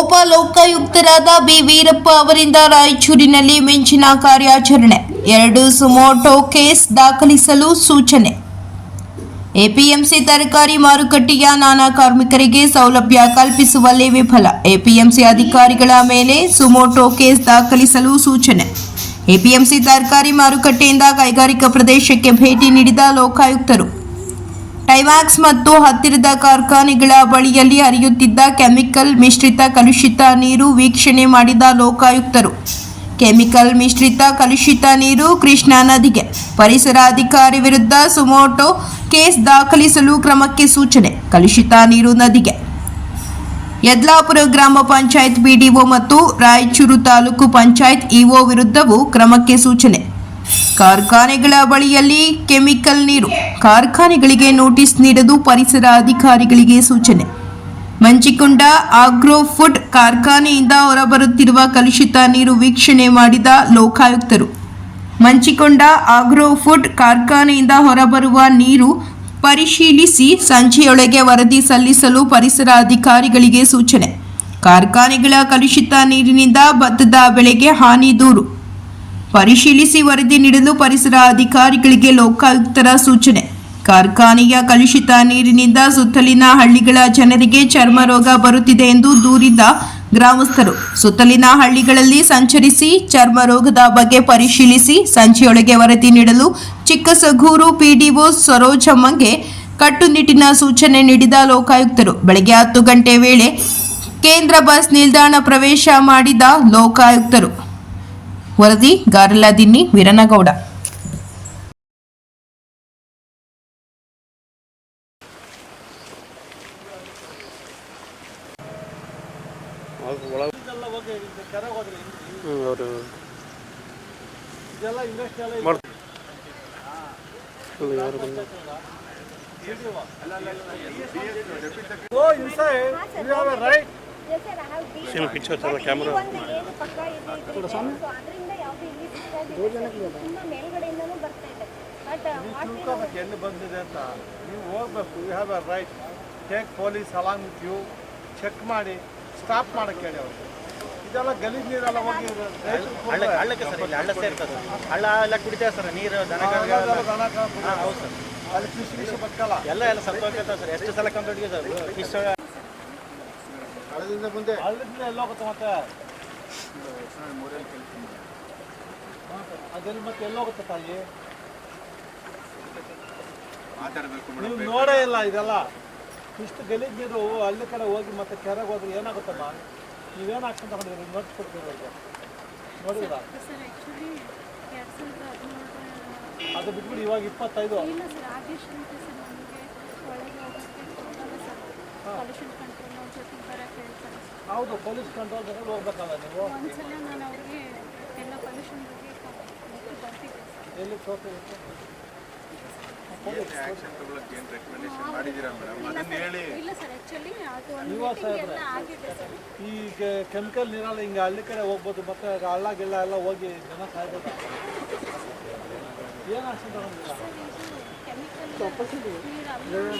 ಉಪ ಲೋಕಾಯುಕ್ತರಾದ ಬಿ. ವೀರಪ್ಪ ಅವರಿಂದ ರಾಯಚೂರಿನಲ್ಲಿ ಮಿಂಚಿನ ಕಾರ್ಯಾಚರಣೆ. ಎರಡು ಸುಮೋಟೋ ಕೇಸ್ ದಾಖಲಿಸಲು ಸೂಚನೆ. ಎಪಿಎಂಸಿ ತರಕಾರಿ ಮಾರುಕಟ್ಟೆಯ ನಾನಾ ಕಾರ್ಮಿಕರಿಗೆ ಸೌಲಭ್ಯ ಕಲ್ಪಿಸುವಲ್ಲಿ ವಿಫಲ. ಎಪಿಎಂಸಿ ಅಧಿಕಾರಿಗಳ ಮೇಲೆ ಸುಮೋಟೋ ಕೇಸ್ ದಾಖಲಿಸಲು ಸೂಚನೆ. ಎಪಿಎಂಸಿ ತರಕಾರಿ ಮಾರುಕಟ್ಟೆಯಿಂದ ಕೈಗಾರಿಕಾ ಪ್ರದೇಶಕ್ಕೆ ಭೇಟಿ ನೀಡಿದ ಲೋಕಾಯುಕ್ತರು. ಟೈಮ್ಯಾಕ್ಸ್ ಮತ್ತು ಹತ್ತಿರದ ಕಾರ್ಖಾನೆಗಳ ಬಳಿಯಲ್ಲಿ ಹರಿಯುತ್ತಿದ್ದ ಕೆಮಿಕಲ್ ಮಿಶ್ರಿತ ಕಲುಷಿತ ನೀರು ವೀಕ್ಷಣೆ ಮಾಡಿದ ಲೋಕಾಯುಕ್ತರು. ಕೆಮಿಕಲ್ ಮಿಶ್ರಿತ ಕಲುಷಿತ ನೀರು ಕೃಷ್ಣಾ ನದಿಗೆ. ಪರಿಸರ ಅಧಿಕಾರಿ ವಿರುದ್ಧ ಸುಮೋಟೋ ಕೇಸ್ ದಾಖಲಿಸಲು ಕ್ರಮಕ್ಕೆ ಸೂಚನೆ, ಕಲುಷಿತ ನೀರು ನದಿಗೆ. ಯದ್ಲಾಪುರ ಗ್ರಾಮ ಪಂಚಾಯತ್ ಬಿಡಿಒ ಮತ್ತು ರಾಯಚೂರು ತಾಲೂಕು ಪಂಚಾಯತ್ ಇಒ ವಿರುದ್ಧವೂ ಕ್ರಮಕ್ಕೆ ಸೂಚನೆ. ಕಾರ್ಖಾನೆಗಳ ಬಳಿಯಲ್ಲಿ ಕೆಮಿಕಲ್ ನೀರು. ಕಾರ್ಖಾನೆಗಳಿಗೆ ನೋಟಿಸ್ ನೀಡಲು ಪರಿಸರ ಅಧಿಕಾರಿಗಳಿಗೆ ಸೂಚನೆ. ಮಂಚಿಕೊಂಡ ಆಗ್ರೋ ಫುಡ್ ಕಾರ್ಖಾನೆಯಿಂದ ಹೊರಬರುತ್ತಿರುವ ಕಲುಷಿತ ನೀರು ವೀಕ್ಷಣೆ ಮಾಡಿದ ಲೋಕಾಯುಕ್ತರು. ಮಂಚಿಕೊಂಡ ಆಗ್ರೋ ಫುಡ್ ಕಾರ್ಖಾನೆಯಿಂದ ಹೊರಬರುವ ನೀರು ಪರಿಶೀಲಿಸಿ ಸಂಜೆಯೊಳಗೆ ವರದಿ ಸಲ್ಲಿಸಲು ಪರಿಸರ ಅಧಿಕಾರಿಗಳಿಗೆ ಸೂಚನೆ. ಕಾರ್ಖಾನೆಗಳ ಕಲುಷಿತ ನೀರಿನಿಂದ ಭತ್ತದ ಬೆಳೆಗೆ ಹಾನಿ ದೂರು. ಪರಿಶೀಲಿಸಿ ವರದಿ ನೀಡಲು ಪರಿಸರ ಅಧಿಕಾರಿಗಳಿಗೆ ಲೋಕಾಯುಕ್ತರ ಸೂಚನೆ. ಕಾರ್ಖಾನೆಯ ಕಲುಷಿತ ನೀರಿನಿಂದ ಸುತ್ತಲಿನ ಹಳ್ಳಿಗಳ ಜನರಿಗೆ ಚರ್ಮ ರೋಗ ಬರುತ್ತಿದೆ ಎಂದು ದೂರಿದ ಗ್ರಾಮಸ್ಥರು. ಸುತ್ತಲಿನ ಹಳ್ಳಿಗಳಲ್ಲಿ ಸಂಚರಿಸಿ ಚರ್ಮ ರೋಗದ ಬಗ್ಗೆ ಪರಿಶೀಲಿಸಿ ಸಂಜೆಯೊಳಗೆ ವರದಿ ನೀಡಲು ಚಿಕ್ಕಸಗೂರು ಪಿಡಿಒ ಸರೋಜಮ್ಮಂಗೆ ಕಟ್ಟುನಿಟ್ಟಿನ ಸೂಚನೆ ನೀಡಿದ ಲೋಕಾಯುಕ್ತರು. ಬೆಳಗ್ಗೆ ಹತ್ತು ಗಂಟೆ ವೇಳೆ ಕೇಂದ್ರ ಬಸ್ ನಿಲ್ದಾಣ ಪ್ರವೇಶ ಮಾಡಿದ ಲೋಕಾಯುಕ್ತರು. ವರದಿ ಗಾರಲದಿನ್ನಿ ವೀರನಗೌಡ ಇದೆಲ್ಲ ಹೋಗಿ ಇದು ಕೆರೆಗೆ ಹೋದ್ರೆ ಹಿಂಗೆ ಅವರು ಎಲ್ಲ ಕ್ಯಾಮ್ರಾ ತಿಳ್ಕೊಬೇಕು ಎಲ್ಲಿ ಬಂದಿದೆ ಅಂತ ನೀವು ಹೋಗ್ಬೇಕು you have a right take police along with you check ಮಾಡಿ ಸ್ಟಾಪ್ ಮಾಡಕ್ಕೆ ಹೇಳಿ ಅವ್ರಿಗೆ ಇದೆಲ್ಲ ಗಲೀಜ್ ನೀರೆಲ್ಲ ಹೋಗಿ ಹಳ್ಳ ಹಳ್ಳಕ್ಕೆ ಸರ್ ಇಲ್ಲಿ ಹಳ್ಳ ಸೇರ್ತದೆ ಹಳ್ಳ ಎಲ್ಲ ಕುಡಿತೇವೆ ಸರ್ ನೀರು ದನ ಹೌದು ಸರ್ ಅಲ್ಲಿ ಫಿಶ್ ಫಿಶ್ ಬದುಕಲ್ಲ ಎಲ್ಲ ಎಲ್ಲ ಸತ್ತೋಗ್ತದೆ ಸರ್ ಎಷ್ಟು ಸಲ ಕಂಡು ಸರ್ ಫಿಶ್ ಹಳದಿಂದ ಮುಂದೆ. ಹಳ್ಳದಿಂದ ಎಲ್ಲ ಹೋಗುತ್ತೆ ಮತ್ತೆ. ಅದೆಲ್ಲಿ ಮತ್ತೆ ಎಲ್ಲ ಹೋಗುತ್ತೆ ತಾಯಿ ನೀವು ನೋಡೇ ಇಲ್ಲ ಇದೆಲ್ಲ. ಇಷ್ಟು ಗಲೀಜ್ ನೀರು ಅಲ್ಲಿ ಕಡೆ ಹೋಗಿ ಮತ್ತೆ ಕೆರೆಗೆ ಹೋದ್ರೆ ಏನಾಗುತ್ತಮ್ಮ ನೀವೇನು ಹಾಕ್ಕೊಂತ ಮಾಡಿದ್ರಿ ನೋಟ್ಸ್ ಕೊಡ್ತೀವಿ ಹದಿನೇಳರ ಅದು ಬಿಟ್ಬಿಡಿ ಇವಾಗ ಇಪ್ಪತ್ತೈದು. ಇಲ್ಲ ಬರೋಕ್ಕೆ ಹೇಳ್ತಾರೆ ಹೌದು ಪೊಲೀಸ್ ಕಂಟ್ರೋಲ್ ತಗೊಂಡು ಹೋಗ್ಬೇಕಲ್ಲ ನೀವು? ಒಂದ್ಸಲ ನಾನು ಅವ್ರಿಗೆ ಎಲ್ಲ ಪೊಲ್ಯೂಷನ್ ಬಗ್ಗೆ ಬರ್ತಿದ್ದೆ. ಎಲ್ಲಿ ತೋರಿಸ್ಬೇಕು ಇಲ್ಲ ಸರ್ ಆ್ಯಕ್ಚುಲಿ ಅದು ಒಂದು ಇವಾಗ ಎಲ್ಲ ಆಗಿದೆ ಸರ್. ಈ ಕೆಮಿಕಲ್ ನೀರಲ್ಲ ಹಿಂಗೆ ಹಳ್ಳಿ ಕಡೆ ಹೋಗ್ಬೋದು ಮತ್ತೆ ಹಳ್ಳ ಗಿಳ್ಳ ಎಲ್ಲ ಹೋಗಿ ಜನ ಸಾಯ್ಬೋದು. ಏನು ನೀರು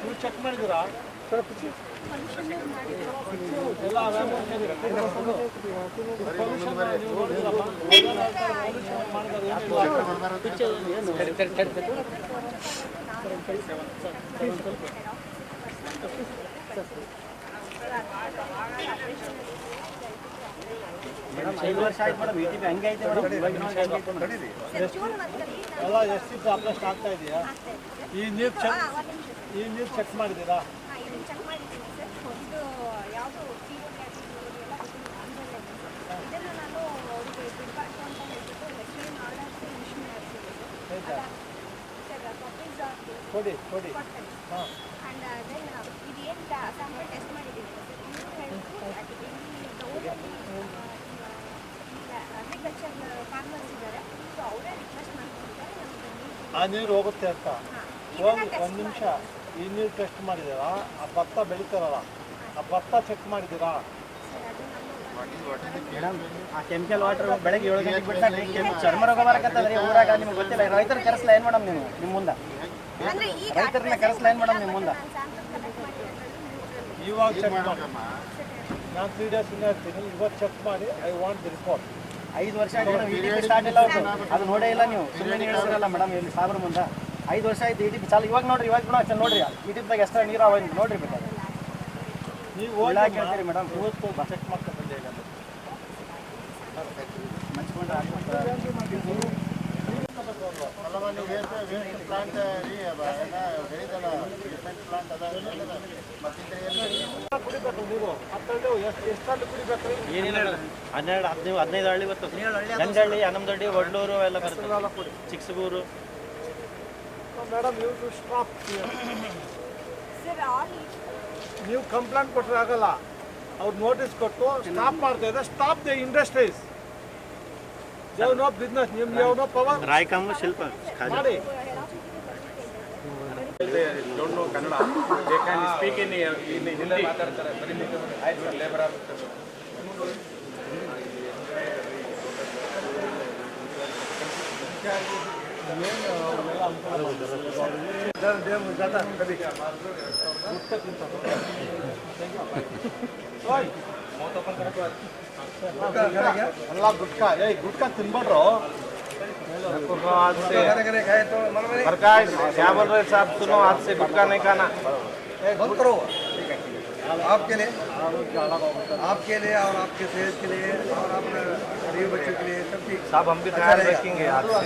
ನೀವು ಚೆಕ್ ಎಲ್ಲ ಐದು ವರ್ಷ ಆಯ್ತು ಮೇಡಮ್ ಹಂಗೆ ಐತೆ ಮೇಡಮ್. ಎಲ್ಲ ಎಷ್ಟಿದ್ದು ಅಪ್ಲಸ್ಟ್ ಆಗ್ತಾ ಇದೆಯಾ ಈ ನೀರು ಚೆಕ್ ಈ ನೀರು ಚೆಕ್ ಮಾಡಿದ್ದೀರಾ ಕೊಡಿ ಕೊಡಿ. ಹಾಂ. ಆ್ಯಂಡ್ ದೆನ್ ಇದು ಏನು ಸ್ಯಾಂಪಲ್ ಟೆಸ್ಟ್ ಮಾಡಿದ್ದೀನಿ ಅಗ್ರಿಕಲ್ಚರ್ ಫಾರ್ಮರ್ಸ್ ಇದ್ದಾರೆ. ಸೊ ಅವರೇ ರಿಕ್ವೆಸ್ಟ್ ಮಾಡ್ಕೊಂಡಿದ್ದಾರೆ ನಮಗೆ ನೀರು ಆ ನೀರು ಹೋಗುತ್ತೆ ಅಂತ. ಹೋಗಿ ಒಂದು ನಿಮಿಷ. ಈ ನೀರು ಟೆಸ್ಟ್ ಮಾಡಿದ್ದೀರಾ? ಆ ಭತ್ತ ಬೆಳಿತಾರಲ್ಲ. ಆ ಭತ್ತ ಚೆಕ್ ಮಾಡಿದ್ದೀರಾ? ಮೇಡಮ್ ಆ ಕೆಮಿಕಲ್ ವಾಟರ್ ಬೆಳಗ್ಗೆ ಏಳು ಗಂಟೆಗೆ ಬಿಡ್ತಾರೆ ಕೆಮ್ ಚರ್ಮ ರೋಗ ಬರಕತ್ತದ್ರಿ ಊರಾಗ ನಿಮ್ಗೆ ಗೊತ್ತಿಲ್ಲ. ರೈತರ ಕರೆಸಲ ಏನು ಮೇಡಮ್ ನೀವು? ನಿಮ್ಮ ಮುಂದೆ? ರೈತರನ್ನ ಕರೆಸಲ ಏನು ಮೇಡಮ್ ನಿಮ್ಮ ಮುಂದೆ? ಇವಾಗ ಚೆಕ್ ನಾನು ತ್ರೀ ಡೇಸ್ ಇರ್ತೀನಿ. ಇವತ್ತು ಚೆಕ್ ಮಾಡಿ. ಐ ವಾಂಟ್ ದಿ ರಿಪೋರ್ಟ್ ಐದು ವರ್ಷ ಆಯ್ತು madam E T P start ಇಲ್ಲ ಅವ್ರ್ದು. ಅದು ನೋಡೇ ಇಲ್ಲ ನೀವು. ಸುಮ್ಮನೆ ಹೇಳಿದ್ರಲ್ಲ ಮೇಡಮ್ ಇಲ್ಲಿ ಸಾಬ್ರ ಮುಂದೆ. ಐದು ವರ್ಷ ಆಯ್ತು ಇ ಟಿ ಪಿ ಚಾಲು. ಇವಾಗ ನೋಡ್ರಿ ಇವಾಗ ಕೂಡ ಅಷ್ಟೇ ನೋಡ್ರಿ. ಇ ಟಿ ಪಿದಾಗ ಎಷ್ಟು ನೀರು ಅವ ನೋಡ್ರಿ ಬೇಕಾದ್ರೆ. ನೀವು ಹೋಗಿ ಕೇಳ್ತೀರಿ ಮೇಡಮ್ ಇವತ್ತು ಚೆಕ್ ಮಾಡ್ಕೊಂಡು ಹನ್ನೆರಡು ಹದಿನೈದು ಹದಿನೈದು ಹಳ್ಳಿ ಬರ್ತದೆ ಗಂಜಹಳ್ಳಿ ಹನ್ನೊಂದಳ್ಳಿ ಒಡ್ಲೂರು ಎಲ್ಲ ಬರ್ತದೆ ಚಿಕ್ಸಗೂರು ಮೇಡಮ್ ಸ್ಟಾಪ್ ನೀವು ಕಂಪ್ಲೇಂಟ್ ಕೊಟ್ಟರೆ ಆಗಲ್ಲ. ಅವ್ರು ನೋಟಿಸ್ ಕೊಟ್ಟು ಸ್ಟಾಪ್ ಮಾಡ್ತಾ ಇದ್ದಾರೆ. Stop the industries Dev no business ನಿಮ್ಗೆ ಯಾವ ನೋ ಪವರ್ ರಾಯ್ಕಮ್ಮು ಶಿಲ್ಪ ಮಾಡಿ don't know Kannada. They can speak in, in Hindi. ಎಲ್ಲ ಗುಟ್ಕಾ ಏಯ್ ಗುಟ್ಕಾ ತಿನ್ಬೇಡ್ರು प्रकाश क्या बोल रहे साहब सुनो हाथ से गुटका नहीं खाना बंद करो आपके लिए आपके लिए और आपके सेहत के लिए और अपने गरीब बच्चों के लिए सब ठीक साहब हम भी ख्याल रखेंगे हाथ से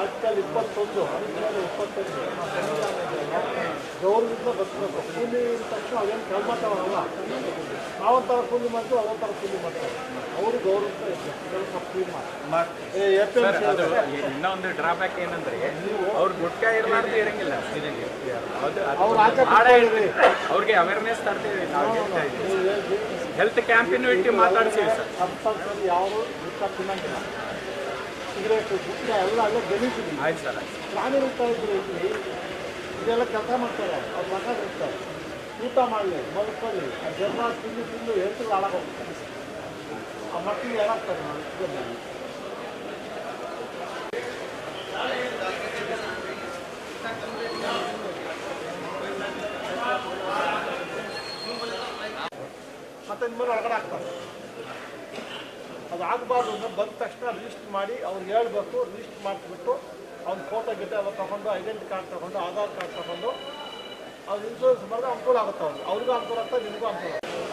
ಆರ್ಟಿಕಲ್ ಇಪ್ಪತ್ತೊಂದು ಅನುಚ್ಛೇದ ಇಪ್ಪತ್ತೊಂದು. ಗೌರವಿಂದ ಬದುಕಬೇಕು ಕೂಲಿ ತಕ್ಷಣ ಅದೇನು ಕೆಲಸವಲ್ಲ ನಾವು ಥರ ಕೂಲಿ ಮಾಡ್ತೀವಿ ಅವೊಂಥರ ಕೂಲಿ ಮಾಡ್ತಾರೆ ಅವರು ಗೌರವಿಂದ ಇರ್ಬೇಕು ಸ್ವಲ್ಪ ಕ್ಲೀನ್ ಮಾಡಿ ಏ ಎಫ್ ಎಂ ಅದು ಇನ್ನೊಂದು ಡ್ರಾಬ್ಯಾಕ್ ಏನಂದ್ರೆ ಅವ್ರು ಗುಟ್ಕಾ ಇರಲಾರ್ದು ಇರಂಗಿಲ್ಲ. ಅವ್ರು. ಅವ್ರಿಗೆ ಅವೇರ್ನೆಸ್ ತರ್ತೀವಿ ನಾವು ಹೆಲ್ತ್ ಕ್ಯಾಂಪಿನ ಇಟ್ಟು ಮಾತಾಡ್ತೀವಿ ಸರ್. ಕಂಪಲ್ಸರಿ ಯಾರು ಗುಟ್ಕ ತಿನ್ನಂಗಿಲ್ಲ. ಸಿಗರೇಟು ಗುಟ್ಟ ಎಲ್ಲ ಅಲ್ಲೇ ಗಲೀಜಿದೆ ಆಯ್ತು ಸರ್ ಪ್ರಾಣಿ ಇರ್ತಾ ಇದ್ರು ಇಲ್ಲಿ ಇದೆಲ್ಲ ಕೆಲಸ ಮಾಡ್ತಾರೆ ಅವ್ರು ಮಗ ಇರ್ತಾರೆ. ಊಟ ಮಾಡಲಿ ಮಲ್ಕೊಳ್ಳಿ ಆ ಜನ್ಮ ತಿಂದು ತಿಂದು ಹೆಲ್ತ್ ಹಾಳಾಗೋಗ್ತಾರೆ ಆ ಮಕ್ಕಳಿಗೆ ಏನಾಗ್ತಾರೆ. ಮತ್ತೆ ಇನ್ಮೇಲೆ ಒಳಗಡೆ ಹಾಕ್ತಾರೆ. ಅದು ಆಗಬಾರ್ದು ಅಂತ ಬಂದ ತಕ್ಷಣ ರಿಜಿಸ್ಟರ್ ಮಾಡಿ ಅವ್ರು ಹೇಳಬೇಕು ರಿಜಿಸ್ಟರ್ ಮಾಡಿಬಿಟ್ಟು ಅವ್ನ ಫೋಟೋ ಗಿಟ ಎಲ್ಲ ತೊಗೊಂಡು ಐಡೆಂಟಿ ಕಾರ್ಡ್ ತೊಗೊಂಡು, ಆಧಾರ್ ಕಾರ್ಡ್ ತೊಗೊಂಡು, ಅವ್ರು ಇನ್ಶೂರೆನ್ಸ್ ಮಾಡಿದ್ರೆ ಅನುಕೂಲ ಆಗುತ್ತೆ ಅವ್ರಿಗೆ. ಅವ್ರಿಗೂ ಅನುಕೂಲ ಆಗ್ತದೆ, ನಿಮಗೂ ಅನುಕೂಲ ಆಗ್ತದೆ.